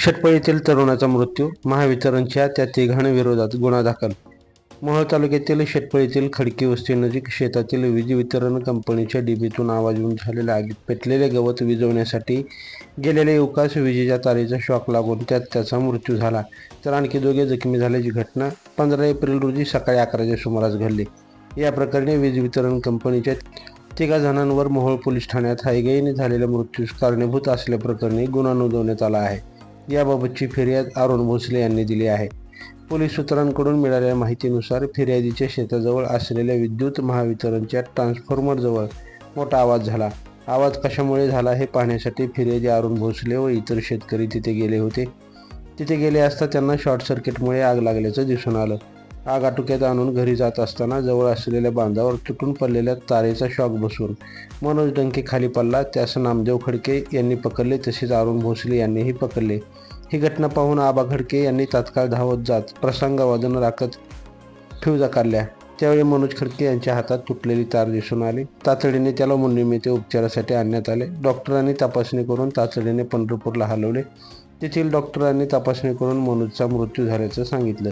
शेटपळीतील तरुणाचा मृत्यू महावितरणच्या त्या तिघांविरोधात गुन्हा दाखल. मोहोळ तालुक्यातील शेटपळीतील खडकी वस्तीनजीक शेतातील वीज वितरण कंपनीच्या डिबीतून आवाज येऊन झालेल्या आगीत पेटलेले गवत विजवण्यासाठी गेलेल्या युवकास विजेच्या तारेचा शॉक लागून त्यात त्याचा मृत्यू झाला. तर आणखी दोघे जखमी झाल्याची घटना पंधरा एप्रिल रोजी सकाळी अकराच्या सुमारास घडली. या प्रकरणी वीज वितरण कंपनीच्या तिघा जणांवर मोहोळ पोलीस ठाण्यात हायगेने झालेल्या मृत्यूस कारणीभूत असल्याप्रकरणी गुन्हा नोंदवण्यात आला आहे. याबाबतची फिर्याद अरुण भोसले यांनी दिली आहे. पोलीस सूत्रांकडून मिळालेल्या माहितीनुसार फिर्यादीच्या शेताजवळ असलेल्या विद्युत महावितरणच्या ट्रान्सफॉर्मरजवळ मोठा आवाज झाला. आवाज कशामुळे झाला हे पाहण्यासाठी फिर्यादी अरुण भोसले व इतर शेतकरी तिथे गेले होते. तिथे गेले असता त्यांना शॉर्ट सर्किटमुळे आग लागल्याचं दिसून आलं. आग आटोक्यात आणून घरी जात असताना जवळ असलेल्या बांधावर तुटून पडलेल्या तारेचा शॉक बसून मनोज डंके खाली पडला. त्यास नामदेव खडके यांनी पकडले तसेच अरुण भोसले यांनीही पकडले. ही घटना पाहून आबा खडके यांनी तात्काळ धावत जात प्रसंगावादन राखत फ्यूजा काढल्या त्यावेळी मनोज खडके यांच्या हातात तुटलेली तार दिसून आली. तातडीने त्याला मुंडीम येथे उपचारासाठी आणण्यात आले. डॉक्टरांनी तपासणी करून तातडीने पंढरपूरला हलवले. तेथील डॉक्टरांनी तपासणी करून मनोजचा मृत्यू झाल्याचं सांगितलं.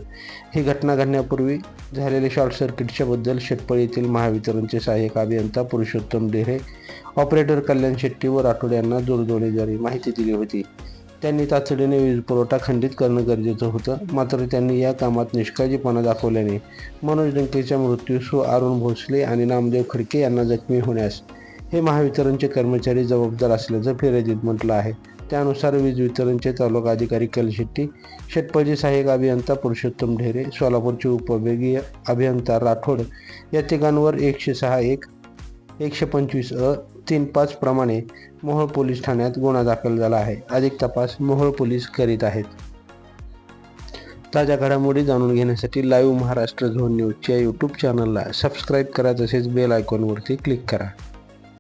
ही घटना घडण्यापूर्वी झालेले शॉर्ट सर्किटच्या बद्दल शेटपळ येथील महावितरणचे सहाय्यक अभियंता पुरुषोत्तम डेरे ऑपरेटर कल्याण शेट्टी व राठोड यांना दूरध्वनीद्वारे माहिती दिली होती. त्यांनी तातडीने वीज पुरवठा खंडित करणं गरजेचं होतं. मात्र त्यांनी या कामात निष्काळजीपणा दाखवल्याने मनोज डंकेच्या मृत्यूस अरुण भोसले आणि नामदेव खडके यांना जखमी होण्यास हे महावितरणचे कर्मचारी जबाबदार असल्याचं फिर्यादीत म्हटलं आहे. त्यानुसार वीज वितरणचे तालुका अधिकारी कलशेट्टी शेटपळजी सहाय्यक अभियंता पुरुषोत्तम ढेरे सोलापूरचे उपविभागीय अभियंता राठोड या तिघांवर एकशे सहा एक एकशे पंचवीस अ तीन पाच प्रमाणे मोहोळ पोलीस ठाण्यात गुन्हा दाखल झाला आहे. अधिक तपास मोहोळ पोलीस करीत आहेत. ताज्या घडामोडी जाणून घेण्यासाठी लाईव्ह महाराष्ट्र झोन न्यूजच्या यूट्यूब चॅनलला सबस्क्राईब करा तसेच बेल आयकॉनवरती क्लिक करा.